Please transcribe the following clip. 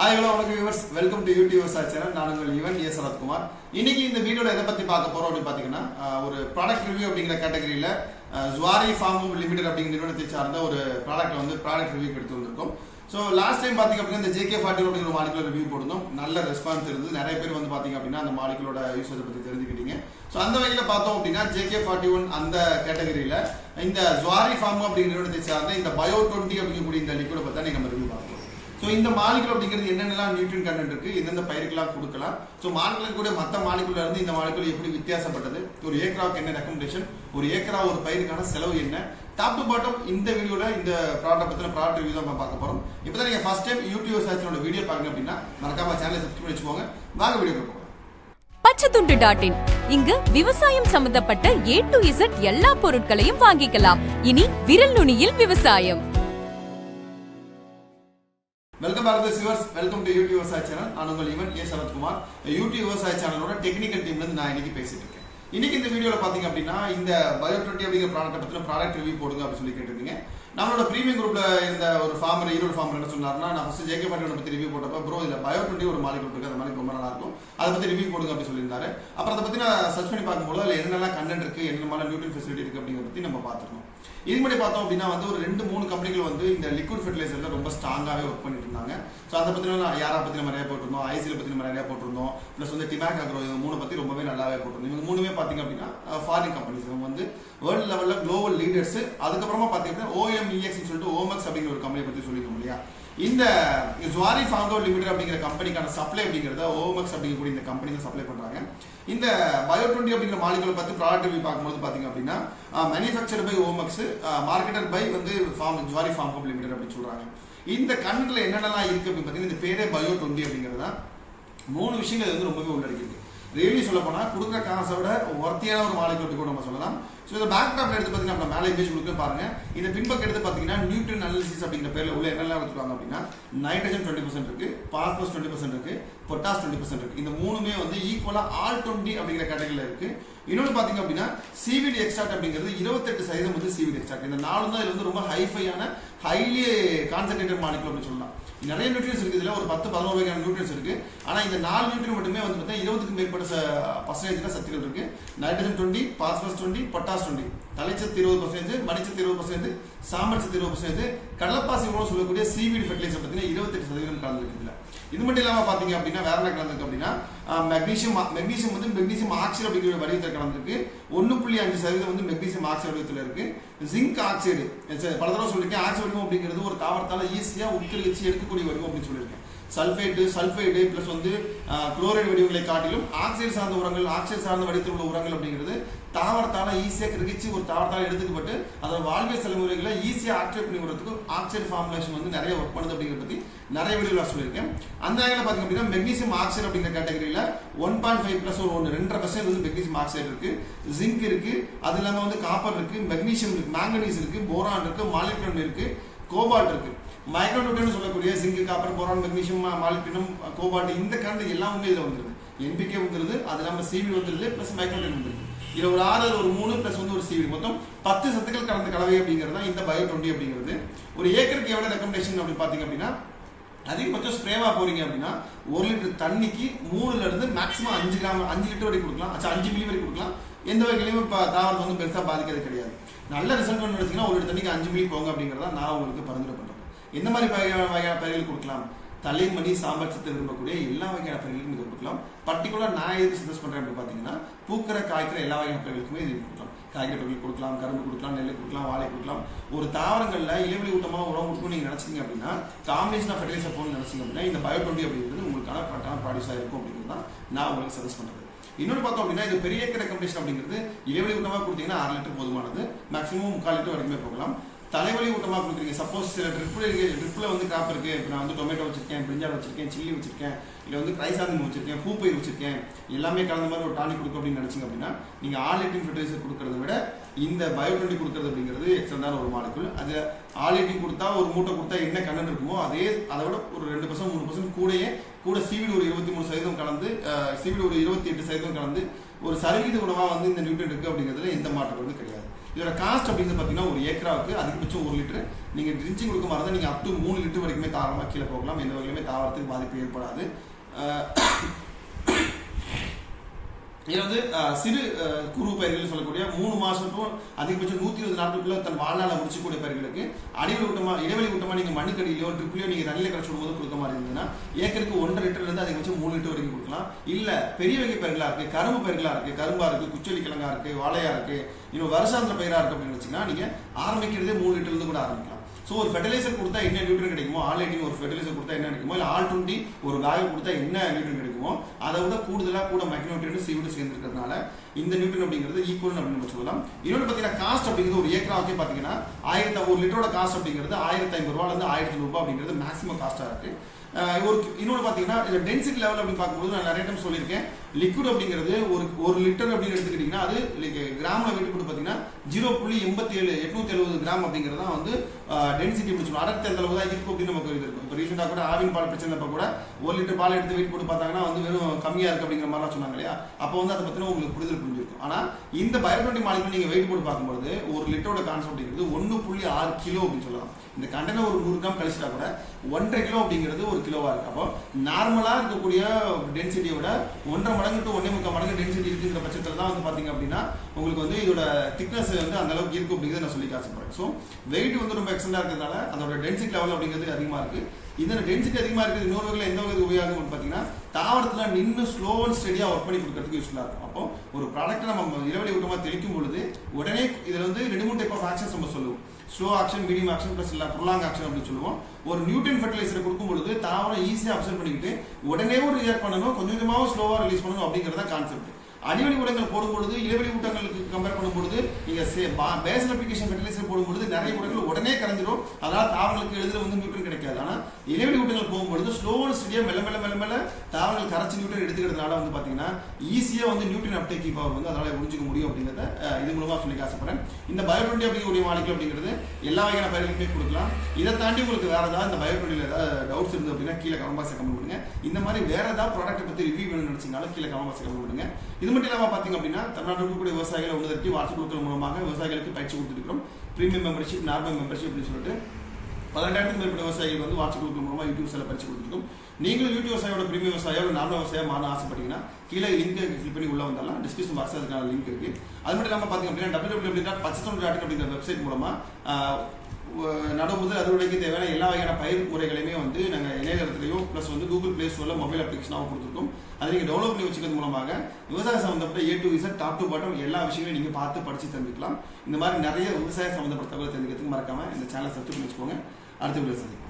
Hi hello வணக்கம் viewers welcome to YouTube channel நான் உங்கள் ஈவன் ஏ சரத்குமார். இன்னைக்கு இந்த வீடியோல எதை பத்தி பார்க்க போறோம் அப்படின்னு பாத்தீங்கன்னா ஒரு ப்ராடக்ட் ரிவ்யூ அப்படிங்கிற கேட்டகரியில ஜுவாரி ஃபார்ம் லிமிடெட் அப்படிங்கிற நிறுவனத்தை சார்ந்த ஒரு ப்ராடக்ட் வந்து ப்ராடக்ட் ரிவ்யூ எடுத்து வந்திருக்கோம். ஸோ லாஸ்ட் டைம் பாத்தீங்க அப்படின்னா இந்த ஜேகே ஃபார்ட்டி அப்படிங்கிற மாலிகுலர் ரிவ்யூ போட்டிருந்தோம். நல்ல ரெஸ்பான்ஸ் இருந்தது. நிறைய பேர் வந்து பாத்தீங்க அப்படின்னா அந்த மாலிகுலோட யூசேஜ் பத்தி தெரிஞ்சுக்கிட்டீங்க. ஸோ அந்த வகையில் பார்த்தோம் அப்படின்னா ஜேகே ஃபார்ட்டி ஒன் அந்த கேட்டகரியில இந்த ஜுவாரி ஃபார்ம் அப்படிங்கிற நிறுவனத்தை சார்ந்த இந்த பயோ டுவெண்ட்டி அப்படிங்கக்கூடிய இந்த லிக்விட பத்தி நம்ம ரிவ்யூ பார்க்கலாம் ஸோ இந்த மாலிகுல் அப்படிங்கிறது என்னென்னலாம் நியூட்ரியன் கண்டென்ட் இருக்கு எந்தெந்த பயிருக்கெல்லாம் கொடுக்கலாம். ஸோ மாலிகுலர் கூட மற்ற மாலிகுல இருந்து இந்த மாலிகுல் எப்படி வித்தியாசப்பட்டது? ஒரு ஏக்கராவுக்கு என்ன ரெக்கமெண்டேஷன் ஒரு ஏக்கரா ஒரு பயிருக்கான செலவு என்ன? டாப் டு பாட்டம் இந்த வீடியோல இந்த ப்ராடக்ட் பற்றின ப்ராடக்ட் ரிவ்யூ தான் நம்ம பார்க்க போகிறோம் இப்போ தான் நீங்கள் ஃபஸ்ட் டைம் யூடியூப் சர்ச்சனோட வீடியோ பாருங்க அப்படின்னா மறக்காம சேனலை சப்ஸ்கிரைப் பண்ணி வச்சுக்கோங்க. வாங்க வீடியோ போகலாம். பச்சைத்துண்டு டாட் இன் இங்கு விவசாயம் சம்பந்தப்பட்ட ஏ டு இசட் எல்லா பொருட்களையும் வாங்கிக்கலாம். இனி விரல் நுனியில் விவசாயம். வெல்கம் பேக் டு சிவர்ஸ் வெல்கம் டு யூடியூப் விவசாய சேனல் நான் உங்கள் இவன் ஏ சரத்குமார் யூடியூப் விவசாய சேனலோட டெக்னிக்கல் டீம்ல இருந்து நான் இன்னைக்கு பேசிட்டு இருக்கேன். இன்னைக்கு இந்த வீடியோல பாத்தீங்க அப்படின்னா இந்த பயோ டுவெண்ட்டி அப்படிங்கிற ப்ராடக்ட் பத்தின ப்ராடக்ட் ரிவ்யூ போடுங்க அப்படின்னு சொல்லி கேட்டிருந்தீங்க. நம்மளோட ப்ரீமியம் குரூப்ல இந்த ஒரு ஃபார்மர் ஈரோடு ஃபார்மர் என்ன சொன்னார்னா நான் ஃபர்ஸ்ட் ஜேகே பாட்டியோட பத்தி ரிவ்யூ போட்டப்ப ப்ரோ இதுல பயோ டுவெண்ட்டி ஒரு மாலிகுல் இருக்கு அந்த மாதிரி ரொம்ப நல்லா இருக்கும் அதை பத்தி ரிவ்யூ போடுங்க அப்படின்னு சொல்லியிருந்தாரு. அப்புறம் அதை பத்தி நான் சர்ச் பண்ணி பார்க்கும்போது அதுல என்னென்ன கண்டென்ட் இருக்கு என்னென்ன மாதிரி நியூட்ரியன் ஃபெசிலிட்டி இருக்கு அப்படிங்கிறத பத்தி நம்ம பார்த்துருக்கோம் இது முன்னாடி பார்த்தோம் அப்படின்னா வந்து ஒரு ரெண்டு மூணு கம்பெனிகள் வந்து இந்த லிக்விட் ஃபெர்டிலைசர்ல ரொம்ப ஸ்ட்ராங்காகவே ஒர்க் பண்ணிட்டு இருந்தாங்க. ஸோ அதை பற்றி யாரா பத்தி நம்ம நிறைய போட்டிருந்தோம்? ஐசியில் பத்தி நம்ம நிறைய போட்டிருந்தோம். ப்ளஸ் வந்து டிமாக் அக்ரோ இவங்க மூணு பத்தி ரொம்பவே நல்லாவே போட்டிருந்தோம். இவங்க மூணுமே பார்த்தீங்க அப்படின்னா ஃபாரின் கம்பெனிஸ் இவங்க வந்து வேர்ல்டு லெவலில் குளோபல் லீடர்ஸ் அதுக்கப்புறமா பார்த்தீங்கன்னா ஓஎம்இஎக்ஸ் சொல்லிட்டு ஓமெக்ஸ் அப்படிங்கிற ஒரு கம்பெனி பற்றி சொல்லியிருக்கோம் இல்லையா? இந்த ஜுவாரி ஃபாங்கோ லிமிடெட் அப்படிங்கிற கம்பெனிக்கான சப்ளை அப்படிங்கிறத ஓமெக்ஸ் அப்படிங்கக்கூடிய இந்த கம்பெனி சப்ளை பண்ணுறாங்க இந்த பயோ டுவெண்ட்டி அப்படிங்கிற மாலிகுலை பார்த்து ப்ராடக்ட் ரிவ்யூ பார்க்கும்போது பார்த்தீங்க அப்படின்னா manufacture by Omex marketer by வந்து ஃபார்ம் ஜுவாரி ஃபார்ம் லிமிடெட் அப்படின்னு சொல்கிறாங்க இந்த கண்ணில் என்னென்னலாம் இருக்குது அப்படின்னு பார்த்தீங்கன்னா இந்த பேரே பயோ டுவெண்ட்டி அப்படிங்கிறது தான் மூணு விஷயங்கள் வந்து ரொம்பவே உள்ளடக்கியிருக்கு. ரியலி சொல்ல போனா கொடுக்குற காசை விட ஒர்த்தியான ஒரு மாலிகுல் கூட நம்ம சொல்லலாம். ஸோ இந்த பேக் ட்ராப்ல எடுத்து பார்த்தீங்கன்னா நம்ம மேலே இமேஜ் கொடுக்க பாருங்க. இந்த பின்பக்கம் எடுத்து பார்த்தீங்கன்னா நியூட்ரன் அனாலிசிஸ் அப்படிங்கிற பேர்ல உள்ள என்னெல்லாம் வச்சுருக்காங்க அப்படின்னா நைட்ரஜன் டுவெண்ட்டி பர்சன்ட் இருக்கு பாஸ்பஸ் டுவெண்ட்டி பர்சன்ட் இருக்கு பொட்டாஸ் டுவெண்ட்டி பர்சன்ட் இருக்கு. இந்த மூணுமே வந்து ஈக்குவலா ஆல் டுவெண்ட்டி அப்படிங்கிற கேட்டகரியில் இருக்கு. இன்னொன்று பார்த்தீங்க அப்படின்னா சிவிடி எக்ஸ்ட்ராக்ட் அப்படிங்கிறது இருபத்தெட்டு சதவீதம் வந்து சிவிடி எக்ஸ்ட்ராக்ட் இந்த நாலு தான் இது வந்து ரொம்ப ஹைஃபையான ஹைலி கான்சன்ட்ரேட்டட் மாலிகுல் அப்படின்னு சொல்லலாம். நிறைய நியூட்ரியன்ஸ் இருக்கு இதில் ஒரு பத்து பதினோரு வகையான நியூட்ரியன்ஸ் இருக்கு. ஆனால் இந்த நாலு நியூட்ரியன் மட்டுமே வந்து பார்த்தீங்கன்னா இருபதுக்கு மேற்பட்ட பர்சன்டேஜ் சத்துக்கள் இருக்கு. Nitrogen twenty phosphorus twenty potash twenty தலைச்சத்து இருபது பர்சன்டேஜ் மடிச்சத்து இருபது பர்சன்டேஜ் சாம்பல் இருபது பர்சன்டேஜ் கடலப்பாசி மூலம் சொல்லக்கூடிய சீவீடு ஃபெர்டிலைசர் பார்த்தீங்கன்னா இருபத்தெட்டு சதவீதம் கலந்துருக்கு இது மட்டும் இல்லாம பாத்தீங்க அப்படின்னா வேற என்ன கலந்துருக்கு அப்படின்னா மெக்னீஷியம் மெக்னீஷியம் வந்து மெக்னீசியம் ஆக்சைடு அப்படிங்கிற வடிவத்தில் கலந்துருக்கு. ஒன்னு புள்ளி அஞ்சு சதவீதம் வந்து மெக்னீசியம் ஆக்சைடு வடிவத்தில் இருக்கு. ஜிங்க் ஆக்சைடு பல தடவை சொல்லியிருக்கேன் ஆக்சைடு வடிவம் அப்படிங்கிறது ஒரு தாவரத்தால ஈஸியா உட்கரிச்சு எடுக்கக்கூடிய வடிவம் அப்படின்னு சொல்லியிருக்கேன் சல்ஃபேட்டு சல்ஃபைடு ப்ளஸ் வந்து குளோரைடு வடிவங்களை காட்டிலும் ஆக்சைடு சார்ந்த உரங்கள் ஆக்சைடு சார்ந்த வடிவத்தில் உள்ள உரங்கள் அப்படிங்கிறது தாவரத்தால் ஈஸியாக கிரகிச்சு ஒரு தாவரத்தால் எடுத்துக்கப்பட்டு அதோட வாழ்வியல் செயல்முறைகளை ஈஸியாக ஆக்சைட் பண்ணி விடுறதுக்கு ஆக்சைடு ஃபார்முலேஷன் வந்து நிறைய ஒர்க் பண்ணுது அப்படிங்கிறத பற்றி நிறைய வீடியோ சொல்லியிருக்கேன். அந்த வகையில் பாத்தீங்க அப்படின்னா மெக்னீசியம் ஆக்சைடு அப்படிங்கிற கேட்டகரியில் ஒன் பாயிண்ட் ஃபைவ் ப்ளஸ் ஒரு ஒன்று ரெண்டரை பர்சன்ட் வந்து மெக்னீசியம் ஆக்சைடு இருக்கு. ஜிங்க் இருக்கு. அது இல்லாமல் வந்து காப்பர் இருக்கு மெக்னீசியம் இருக்கு மேங்கனீஸ் இருக்கு போரான் இருக்கு மாலிப்டினம் இருக்கு. கோபால்ட் இருக்கு. மைக்ரோ சொல்லக்கூடிய zinc copper boron magnesium molybdenum cobalt இந்த கலந்து எல்லாமே இதுல வந்துருது. என்பிகே வந்துருது அது இல்லாம சிவி வந்துருது பிளஸ் மைக்ரோ வந்துருது. இதுல ஒரு ஆறு ஒரு மூணு பிளஸ் வந்து ஒரு சிவி மொத்தம் பத்து சத்துக்கள் கலந்த கலவை அப்படிங்கிறது தான் இந்த பயோ டுவெண்ட்டி அப்படிங்கிறது. ஒரு ஏக்கருக்கு எவ்வளவு ரெக்கமெண்டேஷன் அப்படின்னு பாத்தீங்க அப்படின்னா அதிகபட்சம் ஸ்ப்ரேவா போறீங்க அப்படின்னா ஒரு லிட்டர் தண்ணிக்கு மூணுல இருந்து மேக்ஸிமம் அஞ்சு கிராம் அஞ்சு லிட்டர் வரைக்கும் கொடுக்கலாம். அச்சா அஞ்சு மில்லி வரைக்கும் கொடுக்கலாம். எந்த வகையிலுமே இப்போ தாவரம் வந்து பெருசா பாதிக்கிறது கிடையாது. நல்ல ரிசல்ட் பண்ணி ஒரு தண்ணிக்கு அஞ்சு மில்லி போங்க அப்படிங்கிறத நான் உங்களுக்கு பரிந்துரை பண்ணுறேன் எந்த மாதிரி வகையான வகையான பயிர்கள் கொடுக்கலாம்? தலைமணி சாம்பார் சத்து விரும்பக்கூடிய எல்லா வகையான பயிர்களுக்கும் இது கொடுக்கலாம். பர்டிகுலர் நான் எதுக்கு சஜஸ்ட் பண்ணுறேன் அப்படின்னு பார்த்தீங்கன்னா பூக்கிற காய்க்கிற எல்லா வகையான பயிர்களுக்குமே இது கொடுக்கலாம். காய்கறி பயிர்கள் கொடுக்கலாம் கரும்பு கொடுக்கலாம் நெல் கொடுக்கலாம் வாழை கொடுக்கலாம். ஒரு தாவரங்களில் இளவெளி ஊட்டமாக உணவு கொடுக்கணும் நீங்கள் நினச்சிங்க அப்படின்னா காம்பினேஷன் ஆஃப் ஃபெர்டிலைசர் போகணும்னு நினச்சிங்க அப்படின்னா இந்த பயோ டுவெண்ட்டி அப்படிங்கிறது உங்களுக்கான கரெக்டான ப்ராடியூஸாக இருக்கும் அப்படிங்கிறது தான் நான் உங்களுக்கு சஜஸ்ட் பண்ணுறது இன்னொரு பார்த்தோம் அப்படின்னா இது பெரிய ரெக்கமெண்டேஷன் அப்படிங்கிறது இடைவெளி ஊட்டமாக கொடுத்தீங்கன்னா ஆறு லிட்டர் போதுமானது. மேக்ஸிமம் முக்கால் லிட்டர் வரைக்குமே போகலாம். தலைவலி ஊட்டமாக கொடுக்குறீங்க. சப்போஸ் சில ட்ரிப்பில் இருக்கு ட்ரிப்பில் வந்து கிராப் இருக்கு. இப்போ நான் வந்து டொமேட்டோ வச்சிருக்கேன் பிரிஞ்சால் வச்சிருக்கேன் சில்லி வச்சிருக்கேன் இல்லை வந்து கிரைசாந்தம் வச்சிருக்கேன் பூப்பை வச்சிருக்கேன் எல்லாமே கலந்த மாதிரி ஒரு டானிக் கொடுக்கும் அப்படின்னு நினச்சிங்க அப்படின்னா நீங்கள் ஆல் லிட்டர் ஃபெர்டிலைசர் கொடுக்கறத விட இந்த பயோ கொடுக்கறது அப்படிங்கிறது எக்ஸலண்டான ஒரு மாலிகுல் அது ஆல் கொடுத்தா ஒரு மூட்டை கொடுத்தா என்ன கண்ணன் இருக்குமோ அதே அதை விட ஒரு ரெண்டு பர்சன்ட் மூணு பர்சன்ட் கூடயே கூட சிவில் ஒரு இருபத்தி மூணு சதவீதம் கலந்து சிவில் ஒரு இருபத்தி எட்டு சதவீதம் கலந்து ஒரு சரிவீத உணவாக வந்து இந்த நியூட்ரன் இருக்குது அப்படிங்கிறதுல எந்த மாற்றம் வந்து கிடையாது. இதோட காஸ்ட் அப்படிங்கிறது பார்த்தீங்கன்னா ஒரு ஏக்கராவுக்கு அதிகபட்சம் ஒரு லிட்டர். நீங்கள் ட்ரிஞ்சிங் கொடுக்க மாதிரி நீங்கள் அப் டு மூணு லிட்டர் வரைக்குமே தாராளமாக கீழே போகலாம். எந்த வகையிலுமே தாவரத்துக்கு பாதிப்பு ஏற்படாது. இது வந்து சிறு குறு பயிர்கள் சொல்லக்கூடிய மூணு மாசம் அதிகபட்சம் நூத்தி இருபது நாட்களுக்குள்ள தன் வாழ்நாளை முடிச்சக்கூடிய பயிர்களுக்கு அடிவெளி கூட்டமாக இடைவெளி கூட்டமாக நீங்க மண்ணுக்கடியிலோ ட்ரிப்லையோ நீங்க தண்ணியில கரைச்சு விடும்போது கொடுக்க மாதிரி இருந்ததுன்னா ஏக்கருக்கு ஒன்றரை லிட்டர்ல இருந்து அதிகபட்சம் மூணு லிட்டர் வரைக்கும் கொடுக்கலாம். இல்ல பெரிய வகை பயிர்களா இருக்கு கரும்பு பயிர்களா இருக்கு கரும்பா இருக்கு குச்சலி கிழங்கா இருக்கு வாழையா இருக்கு இன்னும் வருஷாந்திர பயிரா இருக்கு அப்படின்னு வச்சுன்னா நீங்க ஆரம்பிக்கிறதே மூணு லிட்டர்ல இருந்து கூட ஆரம்பிக்கலாம். ஸோ ஒரு ஃபெர்டிலைசர் கொடுத்தா என்ன நியூட்ரன் கிடைக்குமோ? ஆல் எயிட்டின் ஒரு ஃபெர்டிலைசர் கொடுத்தா என்ன கிடைக்குமோ? இல்லை ஆல் டுவெண்ட்டி ஒரு பேக் கொடுத்தா என்ன நியூட்ரன் கிடைக்குமோ? அதை விட கூடுதலாக கூட மைக்ரோனியூட்ரன் சீவிடு சேர்ந்துருக்கிறதுனால இந்த நியூட்ரன் அப்படிங்கிறது ஈக்குவல் அப்படின்னு நம்ம சொல்லலாம். இன்னொன்று பார்த்தீங்கன்னா காஸ்ட் அப்படிங்கிறது ஒரு ஏக்கராவுக்கே பார்த்தீங்கன்னா ஆயிரத்தி ஒரு லிட்டரோட காஸ்ட் அப்படிங்கிறது ஆயிரத்தி ஐம்பது ரூபாலேருந்து ஆயிரத்தி ரூபாய் அப்படிங்கிறது மேக்ஸிமம் காஸ்ட்டாக இருக்கு. ஒரு இன்னொன்று பார்த்தீங்கன்னா இந்த டென்சிட்டி லெவல் அப்படின்னு பார்க்கும்போது நான் நிறைய டைம் சொல்லியிருக்கேன். லிக்விட் அப்படிங்கிறது ஒரு ஒரு லிட்டர் அப்படின்னு எடுத்துக்கிட்டிங்கன்னா அது கிராமில் வெயிட் போட்டு பார்த்தீங்கன்னா ஜீரோ புள்ளி எண்பத்தி ஏழு எட்நூத்தி எழுபது கிராம் அப்படிங்கிறது தான் வந்து டென்சிட்டி அப்படின்னு சொல்லுவோம் அடர்த்தி அந்த அளவு தான் இருக்கும் அப்படின்னு நமக்கு இருக்கும் இப்போ ரீசெண்டாக கூட ஆவின் பால் பிரச்சனை இப்போ கூட ஒரு லிட்டர் பால் எடுத்து வெயிட் போட்டு பார்த்தாங்கன்னா வந்து வெறும் கம்மியாக இருக்குது அப்படிங்கிற மாதிரிலாம் சொன்னாங்க இல்லையா? அப்போ வந்து அதை பற்றின உங்களுக்கு புரிதல் புரிஞ்சிருக்கும். ஆனால் இந்த பயோட்வெண்ட்டி மாலிக்கு நீங்கள் வெயிட் போட்டு பார்க்கும்போது ஒரு லிட்டரோட கான்செப்ட் அப்படிங்கிறது ஒன்று புள்ளி ஆறு கிலோ அப்படின்னு சொல்லலாம். இந்த கண்டனை ஒரு நூறு கிராம் கழிச்சிட்டா கூட ஒன்றரை கிலோ அப்படிங்கிறது ஒரு கிலோவா இருக்கு. அப்போ நார்மலா இருக்கக்கூடிய டென்சிட்டியை விட ஒன்றரை மடங்கு டு ஒன்னே முக்கால் மடங்கு டென்சிட்டி இருக்குங்கிற பட்சத்தில் தான் வந்து பாத்தீங்க அப்படின்னா உங்களுக்கு வந்து இதோட திக்னஸ் வந்து அந்த அளவுக்கு இருக்கும் அப்படிங்கிறத நான் சொல்லி ஆசைப்படுறேன் ஸோ வெயிட் வந்து ரொம்ப எக்ஸண்டா இருக்கிறதுனால அதோட டென்சிட்டி லெவல் அப்படிங்கிறது அதிகமா இருக்கு. இந்த டென்சிட்டி அதிகமா இருக்குது இன்னொரு வகையில் எந்த வகையில் உபயோகம் பார்த்தீங்கன்னா தாவரத்துல நின்று ஸ்லோ அண்ட் ஸ்டெடியா ஒர்க் பண்ணி கொடுக்கறதுக்கு யூஸ்ஃபுல்லா இருக்கும். அப்போ ஒரு ப்ராடக்ட்டை நம்ம இரவடி ஊட்டமா தெளிக்கும் பொழுது உடனே இதுல வந்து ரெண்டு மூணு டைப் ஆஃப் ஆக்ஷன்ஸ் நம்ம சொல்லுவோம். Slow action medium action plus இல்லை ப்ரொலாங் ஆக்ஷன் அப்படின்னு சொல்லுவோம். ஒரு நியூட்டன் ஃபர்டிலைசர் கொடுக்கும் பொழுது தாவரம் ஈஸியாக அப்சர்வ் பண்ணிக்கிட்டு உடனே ஒரு ரியாக்ட் பண்ணணும் கொஞ்சம் கொஞ்சமாக ஸ்லோவாக ரிலீஸ் பண்ணணும் அப்படிங்கிறத கான்செப்ட் அடிவெளி ஊட்டங்கள் போடும்பொழுது இளவெளி ஊட்டங்களுக்கு கம்பேர் பண்ணும்பொழுது பா பேசல் அப்ளிகேஷன் ஃபெர்டிலைசர் போடும்பொழுது நிறைய ஊட்டங்கள் உடனே கரைஞ்சிரும். அதனால் தாவரங்களுக்கு எழுதுல வந்து நியூட்ரன் கிடைக்காது. ஆனால் இளவெளி ஊட்டங்கள் போகும்பொழுது ஸ்லோவான ஸ்டடியாக ஸ்டடியா மெல்ல மெல்ல மெல்ல தாவரங்கள் கரைச்சி நியூட்ரன் எடுத்துக்கிறதுனால வந்து பாத்தீங்கன்னா ஈஸியாக வந்து நியூட்ரன் அப்டேக் பவர் வந்து அதனால புரிஞ்சுக்க முடியும் அப்படிங்கிறத இது மூலமா சொல்லி ஆசைப்படுறேன் இந்த பயோட்வெண்ட்டி அப்படிங்கக்கூடிய மாலிகள் அப்படிங்கிறது எல்லா வகையான பயிர்களுமே கொடுக்கலாம். இதை தாண்டி உங்களுக்கு வேற ஏதாவது இந்த பயோட்வெண்டியில் ஏதாவது டவுட்ஸ் இருந்தது அப்படின்னா கீழே கமெண்ட் பாக்ஸ் கமெண்ட் பண்ணுங்க இந்த மாதிரி வேற ஏதாவது ப்ராடக்ட் பற்றி ரிவ்யூ வேணும்னு நினச்சிங்கனாலும் கீழே கமெண்ட் பாக்ஸ் கமெண்ட் பண்ணுங்க இது மட்டும் இல்லாம பாத்தீங்க அப்படின்னா தமிழ்நாட்டில் இருக்கக்கூடிய விவசாயிகளை உணர்த்தி வாட்ஸ்அப் குழுக்கள் மூலமாக விவசாயிகளுக்கு பயிற்சி கொடுத்துருக்கிறோம் ப்ரீமியம் மெம்பர்ஷிப் நார்மல் மெம்பர்ஷிப் அப்படின்னு சொல்லிட்டு பதினெட்டாயிரத்துக்கு மேற்பட்ட விவசாயிகள் வந்து வாட்ஸ்அப் குரூப் மூலமாக யூடியூப் சேனல் பயிற்சி கொடுத்துருக்கோம். நீங்களும் யூடியூப் விவசாயோட பிரிமி விவசாயம் நார்மல் விவசாயம் மாற ஆசைப்பட்டீங்கன்னா கீழே லிங்க் கிளிக் பண்ணி உள்ள வந்தாலும் டிஸ்கிரிப்ஷன் பாக்ஸ் அதுக்கான லிங்க் இருக்கு. அது மட்டும் இல்லாமல் பார்த்தீங்க அப்படின்னா டபிள்யூ டபிள்யூ டாட் பச்சத்தொண்டு டாட் அப்படிங்கிற வெப்சைட் மூலமாக ஆஹ், அறுவடைக்கு தேவையான எல்லா வகையான பயிர் முறைகளையுமே வந்து நாங்கள் இணையதளத்திலையும் ப்ளஸ் வந்து கூகுள் பிளே ஸ்டோரில் மொபைல் அப்ளிகேஷனாகவும் கொடுத்துருக்கோம். அதை நீங்கள் டவுன்லோட் பண்ணி வச்சுக்கிறது மூலமாக விவசாய சம்மந்தப்பட்ட A to Z top to bottom எல்லா விஷயங்களையும் நீங்கள் பார்த்து படித்து தெரிஞ்சுக்கலாம். இந்த மாதிரி நிறைய விவசாய சம்மந்தப்பட்ட தகவலை தெரிஞ்சுக்கிறதுக்கு மறக்காமல் இந்த சேனலை சப்ஸ்கிரைப் பண்ணி வச்சுக்கோங்க. அடுத்த வீடியோ சந்திப்போம்